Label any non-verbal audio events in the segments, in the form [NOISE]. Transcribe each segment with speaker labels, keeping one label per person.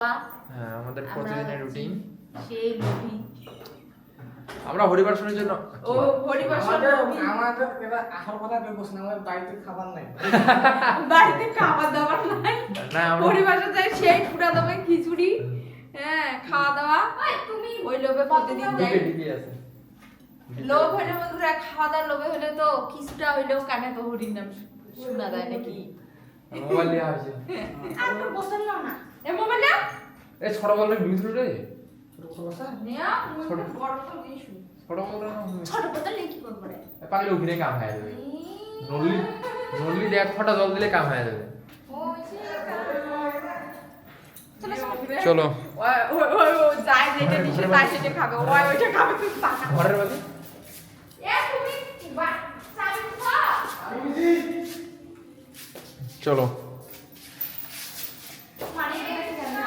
Speaker 1: হ্যাঁ আমাদের প্রতিদিনের রুটিন
Speaker 2: সেই লোভী
Speaker 1: আমরা হরিবাসনের জন্য
Speaker 2: ও হরিবাসন
Speaker 3: আমাদের কথা না, বাড়িতে খাবার নাই। [LAUGHS]
Speaker 2: বাড়িতে খাবার দাবার নাই।
Speaker 1: না
Speaker 2: যাই সেই পুরা দামে খিচুড়ি হ্যাঁ খাওয়া দাওয়া। তুমি ওই লোভে প্রতিদিন যাই। লোভ হইলে বন্ধুরা খাওয়া দাওয়ার লোভে হলে তো কিছুটা হইলেও কানে তো হরির নাম শোনা যায় নাকি?
Speaker 1: মোবাইল নিয়ে আসছে
Speaker 2: আর তো বসল না। এ মোবাইল
Speaker 1: এই ছোট বল বিদ্যুৎ রে? পাগলে কাম হয়ে যাবে ফটা জল দিলে কাম হয়ে যাবে চলো
Speaker 2: ওই ওই ওই ওই যাই যেটা দিছে তাই সেটা খাবে ওই ওইটা খাবে তুই পাকা
Speaker 1: ঘরের বাজে
Speaker 2: এ তুমি বা চাবি খাও
Speaker 1: চলো
Speaker 2: মানে গেছে না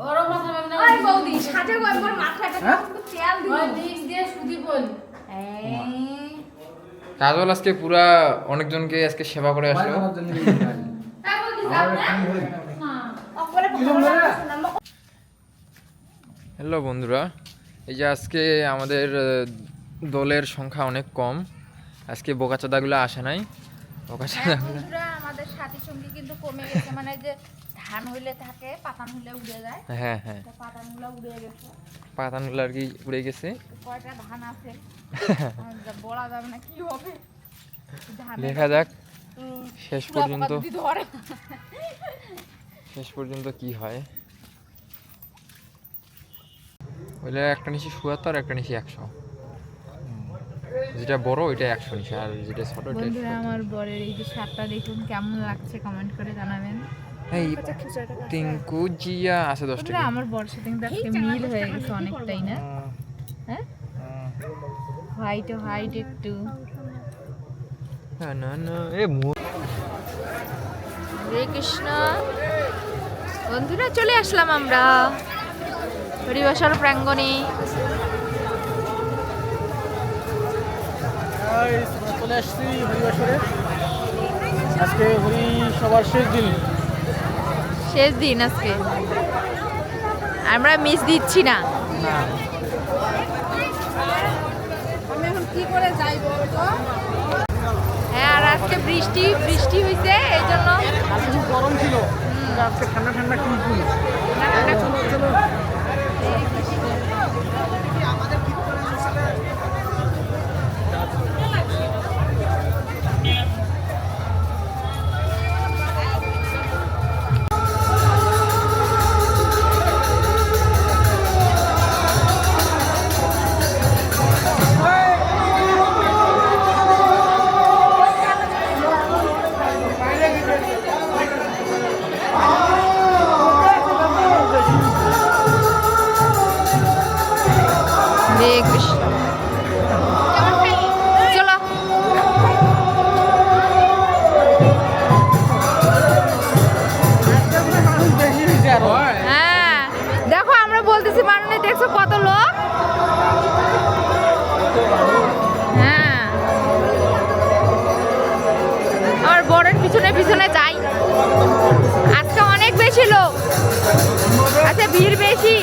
Speaker 4: ওরও মাথা ভাঙনা
Speaker 2: ওই বৌদি সাজে একবার মাথাটা কিন্তু তেল দিও
Speaker 4: ওই দিক দিয়ে সুদি বল।
Speaker 1: কাজল আজকে পুরা অনেকজনকে আজকে সেবা করে আসলো।
Speaker 3: হয়ে-?
Speaker 1: হ্যালো বন্ধুরা এই যে আজকে আমাদের দলের সংখ্যা অনেক কম। আজকে বোকাচাদাগুলো আসে নাই। বোকাচাদাগুলো
Speaker 2: বন্ধুরা আমাদের সাথী সঙ্গী কিন্তু কমে গেছে। মানে যে ধান হইলে থাকে পাতান হইলে উড়ে যায়।
Speaker 1: হ্যাঁ হ্যাঁ।
Speaker 2: পাতানগুলো উড়ে গেছে।
Speaker 1: পাতানগুলো আর কি উড়ে গেছে।
Speaker 2: কয়টা ধান আছে? [LAUGHS] বলা যাবে না কি হবে?
Speaker 1: দেখা যাক। শেষ পর্যন্ত। শেষ পর্যন্ত কি হয়? ওইটা একটা নিচে সুয়াত্তর একটা নিচে একশো। যেটা বড় ওইটা একশো নিচে। আর যেটা ছোট
Speaker 2: বন্ধুরা আমার বরের এই যে শার্টটা দেখুন কেমন লাগছে? কমেন্ট করে জানাবেন।
Speaker 1: এই টিঙ্কু জিয়া আছে দশ
Speaker 2: বন্ধুরা
Speaker 1: টাকা।
Speaker 2: আমার বরের সাথে মিল হয়ে গেছে অনেকটাই না? হ্যাঁ? হোয়াইট হোয়াইট একটু।
Speaker 1: না না না এ মু-
Speaker 2: হরে কৃষ্ণ। বন্ধুরা চলে আসলাম আমরা। হরিবাসর প্রাঙ্গণে।
Speaker 3: চলে আসছি হরিবাসরে। আজকে হরি সবার শেষ দিন।
Speaker 2: শেষ দিন আজকে আমরা মিস দিচ্ছি না
Speaker 3: না
Speaker 2: হ্যাঁ আর আজকে বৃষ্টি বৃষ্টি হয়েছে এই জন্য
Speaker 3: গরম ছিল আজকে ঠান্ডা ঠান্ডা কি ফুল
Speaker 2: দেখছ কত লোক? হ্যাঁ। পিছনে পিছনে আজকে অনেক বেশি লোক। আচ্ছা ভিড় বেশি।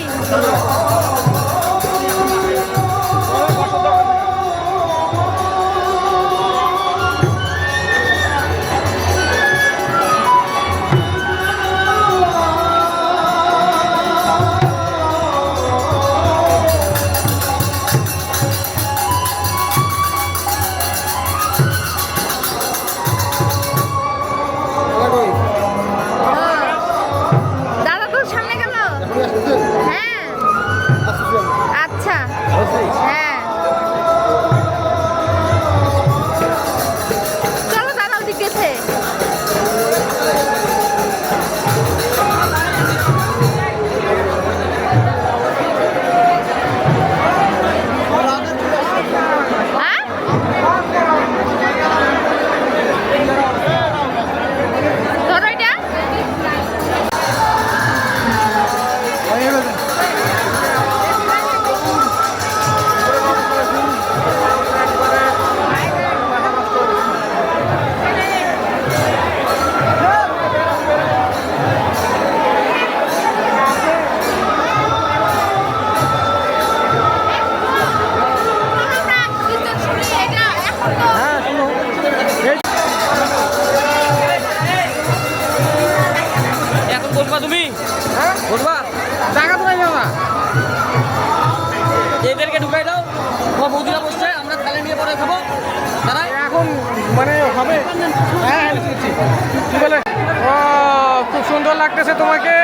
Speaker 3: সুন্দর লাগতেছে তোমাকে।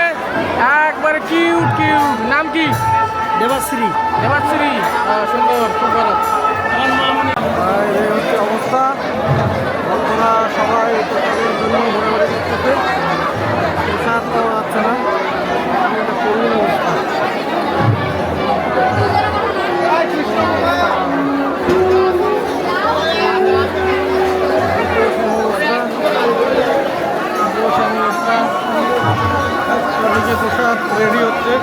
Speaker 3: একবারে কিউট কিউট নাম কি?
Speaker 5: দেবাশ্রী।
Speaker 3: দেবাশ্রী। সুন্দর খুব ভালো। এই হচ্ছে অবস্থা। ভক্তরা সবাই জন্য করতেছে। প্রসাদ পাওয়া যাচ্ছে না। এটা করুণ অবস্থা। প্রসাদ রেডি হচ্ছে।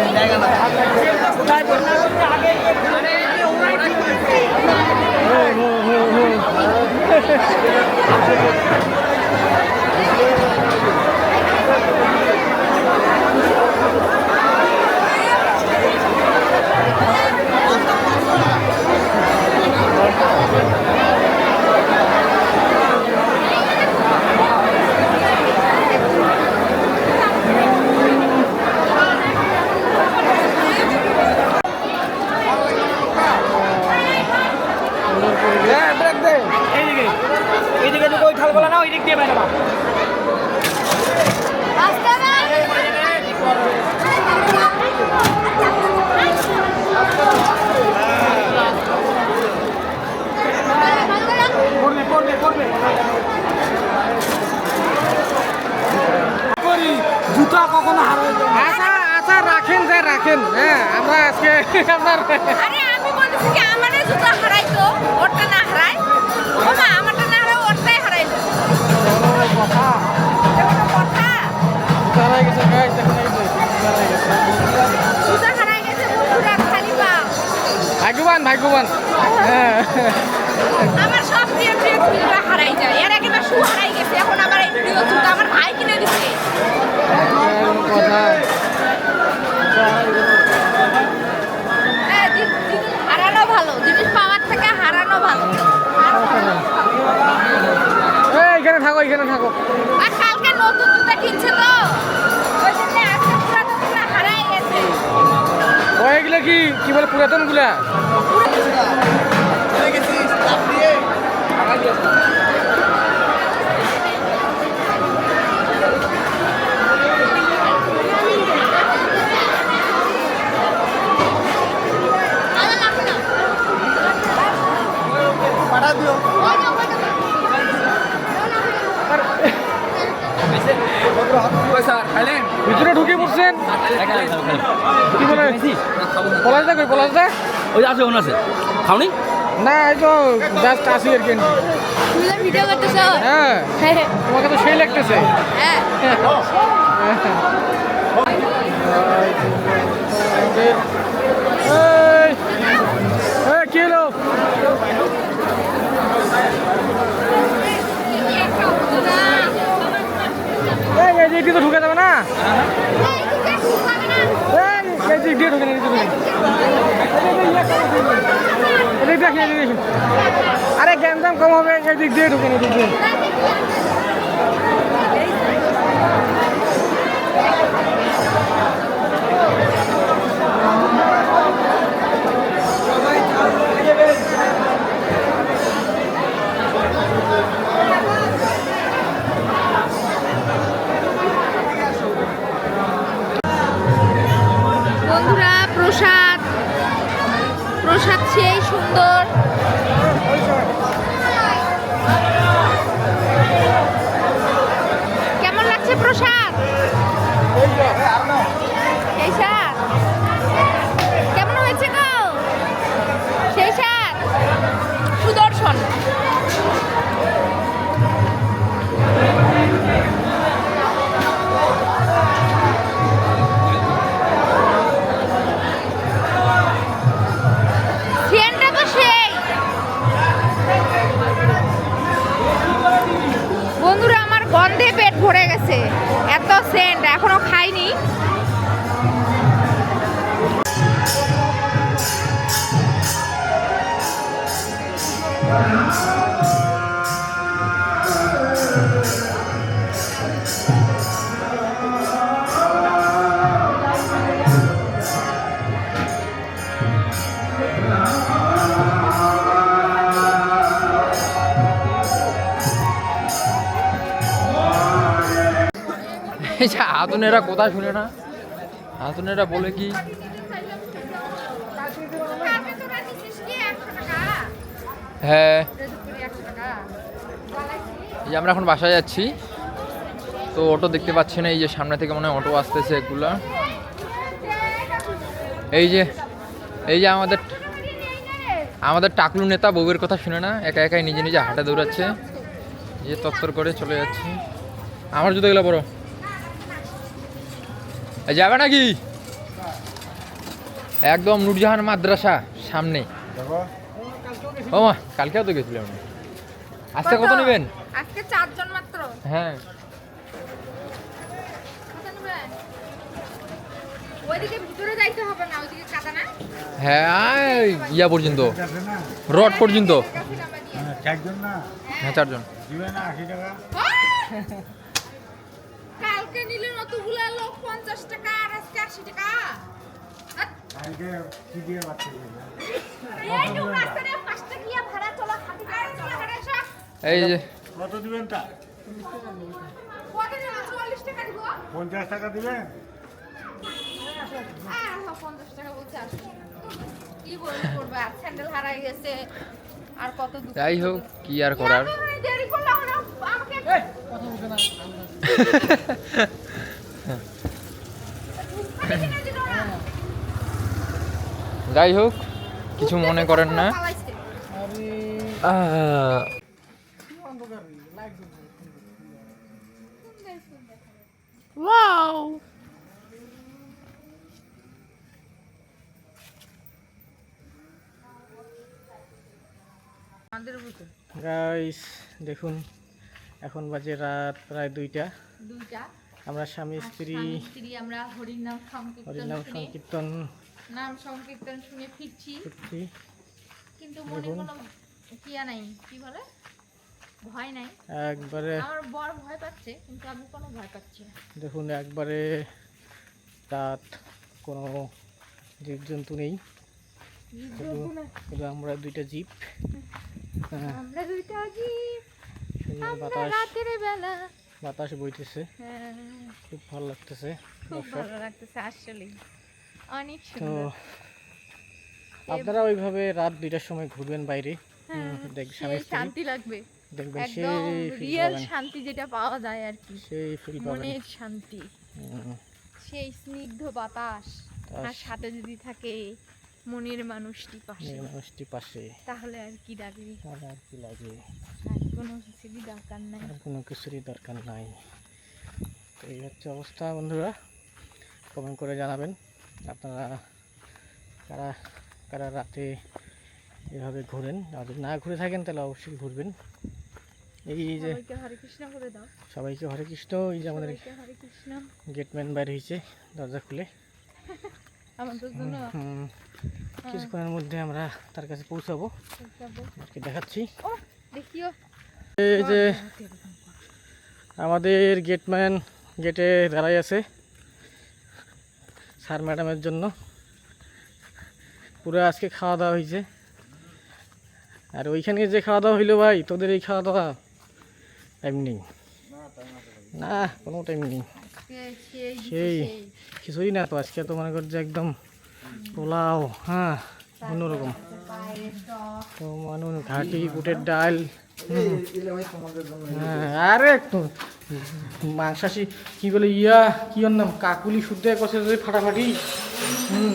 Speaker 3: ঢুকে পড়ো ঢুকে পড়ো
Speaker 5: ঢুকে না ওই দিক দিয়ে বেরোবা। করি জুতা কখনো হারাই
Speaker 3: আচ্ছা আচ্ছা রাখেন যে রাখেন। হ্যাঁ আমরা আজকে [LAUGHS] আপনার
Speaker 2: আরে আমি বলতেছি কি আমারে জুতা হারাইতো ওরটা না হারাই ওমা আমারটা
Speaker 3: ভাগ্যবান ভাগ্যবান হ্যাঁ
Speaker 2: আমার সব প্রিয় প্রিয় জুতা হারাই যায়। এর আগে না শু হারাই গেছে এখন আমার এই প্রিয় আমার ভাই কিনে
Speaker 3: কথা
Speaker 2: হ্যাঁ, হারানো ভালো জিনিস পাওয়ার থেকে হারানো ভালো।
Speaker 3: এখানে থাকো এখানে থাকো।
Speaker 2: আর কালকে নতুন জুতা কিনছে তো।
Speaker 3: ওইগুলো কি কি বলে পুরাতনগুলা?
Speaker 2: ভালো লাগবে না
Speaker 5: পাঠা দিও।
Speaker 2: ওই না, ওই না।
Speaker 3: ভিতরে ঢুকে কি বলে পলাশদা কই পলাশদা
Speaker 5: ওই আছে ওন আছে খাওনি
Speaker 3: না এই তো জাস্ট আসি আর কি
Speaker 2: তুমি তো ভিডিও করতেছ
Speaker 3: হ্যাঁ
Speaker 2: হ্যাঁ
Speaker 3: তোমাকে তো সেই লাগতেছে
Speaker 2: হ্যাঁ
Speaker 3: তো ঢুকে যাবে না দিক দিয়ে ঢুকে না এদিক দিয়ে ঢুকে না। এদিক দেখি এদিক দেখি আরে গ্যাঞ্জাম কম হবে, এই দিক দিয়ে ঢুকে এদিক দিয়ে
Speaker 1: আতনেরা কথা শুনে না? আতনেরা বলে কি হ্যাঁ।
Speaker 2: রেডি করে 100 টাকা। জ্বালাইছি।
Speaker 1: এই যে আমরা এখন বাসায় যাচ্ছি। তো অটো দেখতে পাচ্ছি না এই যে সামনে থেকে মনে হয় অটো আসতেছে এগুলা। এই যে এই যে আমাদের আমাদের টাকলু নেতা বউয়ের কথা শুনে না একা একাই নিজে নিজে হাঁটে দৌড়াচ্ছে। যে তত্তর করে চলে যাচ্ছে। আমার জুতো গেলে বড় এই যাবে নাকি? একদম নুরজাহান মাদ্রাসা সামনে। ও মা কালকেও তো গেছিলাম আজকে কত নেবেন?
Speaker 2: আজকে চারজন মাত্র।
Speaker 1: হ্যাঁ।
Speaker 2: ওইদিকে ভিতরে যাইতে হবে না ওইদিকে কাদা না?
Speaker 1: হ্যাঁ ইয়া পর্যন্ত রড পর্যন্ত।
Speaker 3: চারজন না
Speaker 1: হ্যাঁ চারজন।
Speaker 3: টাকা
Speaker 2: কালকে নিলে নতুগুলা লোক পঞ্চাশ টাকা আর আজকে আশি টাকা।
Speaker 3: কালকে কি দিয়ে বাচ্চা
Speaker 2: এই তো রাস্তায় পাঁচটা গিয়া ভাড়া চলা খাটি গাড়ি চলা হাঁটা আসা।
Speaker 1: এই যে।
Speaker 3: কত দিবেন তা? পঞ্চাশ টাকা দিবেন?
Speaker 1: যাই হোক কি আর করার। যাই হোক কিছু মনে করেন না।
Speaker 2: বুঝে
Speaker 3: গাইস দেখুন এখন বাজে রাত প্রায় দুইটা।
Speaker 2: দুইটা।
Speaker 3: আমরা স্বামী স্ত্রী
Speaker 2: আমরা সংকীর্তন
Speaker 3: হরিনাম
Speaker 2: শুনে
Speaker 3: সংকীর্তন
Speaker 2: নাম সংকীর্তন শুনে ফিরছি। কিন্তু মনে কোনো নাই কি বলে? ভয় নাই।
Speaker 3: একবারে
Speaker 2: আমার বর ভয় পাচ্ছে কিন্তু আমি কোনো ভয় পাচ্ছি না।
Speaker 3: দেখুন একবারে রাত কোনো জীবজন্তু নেই। শুধু আমরা দুইটা জিপ হ্যাঁ,
Speaker 2: আমরা দুইটা জীব।
Speaker 3: বাতাস।
Speaker 2: রাতের বেলা।
Speaker 3: বাতাস বইতেছে।
Speaker 2: হ্যাঁ,
Speaker 3: খুব ভালো লাগতেছে
Speaker 2: খুব ভালো লাগতেছে আসলে অনেক সুন্দর।
Speaker 3: আপনারা ওইভাবে রাত দুইটার সময় ঘুরবেন বাইরে?
Speaker 2: হ্যাঁ,
Speaker 3: হুম, দেখ স্বামী
Speaker 2: সেই
Speaker 3: স্ত্রী।
Speaker 2: শান্তি লাগবে।
Speaker 3: দেখবেন সেই
Speaker 2: রিয়েল শান্তি যেটা পাওয়া যায় আর কি।
Speaker 3: সেই ফিল পাবেন।
Speaker 2: মনের শান্তি। সেই স্নিগ্ধ বাতাস। আর সাথে যদি থাকে মনের মানুষটি পাশে।
Speaker 3: মানুষটি পাশে।
Speaker 2: তাহলে আর কি লাগবে
Speaker 3: আর আর কি লাগে?
Speaker 2: আর কোনো কিছুরই দরকার নাই।
Speaker 3: আর কোনো কিছুরই দরকার নাই। তো এই হচ্ছে অবস্থা বন্ধুরা। কমেন্ট করে জানাবেন। আপনারা কারা কারা রাতে এভাবে ঘোরেন? আর যদি না ঘুরে থাকেন তাহলে অবশ্যই ঘুরবেন। এই যে
Speaker 2: সবাইকে হরে কৃষ্ণ
Speaker 3: এই যে আমাদের গেটম্যান বাইর হয়েছে দরজা খুলে। হুম, কিছুক্ষণের মধ্যে আমরা তার কাছে পৌঁছাবো। দেখাচ্ছি। এই যে আমাদের গেটম্যান গেটে দাঁড়াই আছে স্যার ম্যাডামের জন্য। পুরো আজকে খাওয়া দাওয়া হয়েছে। আর ওইখানে যে খাওয়া দাওয়া হইল ভাই তোদের এই খাওয়া দাওয়া? টাইম নেই। না, কোনো টাইম নেই।
Speaker 2: সেই।
Speaker 3: কিছুই না তো, আজকে তো মনে করছে একদম পোলাও হ্যাঁ অন্যরকম। তো মানুষ ঘাটি, বুটের ডাল হ্যাঁ আরে একটু মাংসাশি, কি বলে, ইয়া, কি নাম? কাকুলি শুদ্ধ করছে ফাটাফাটি, হুম।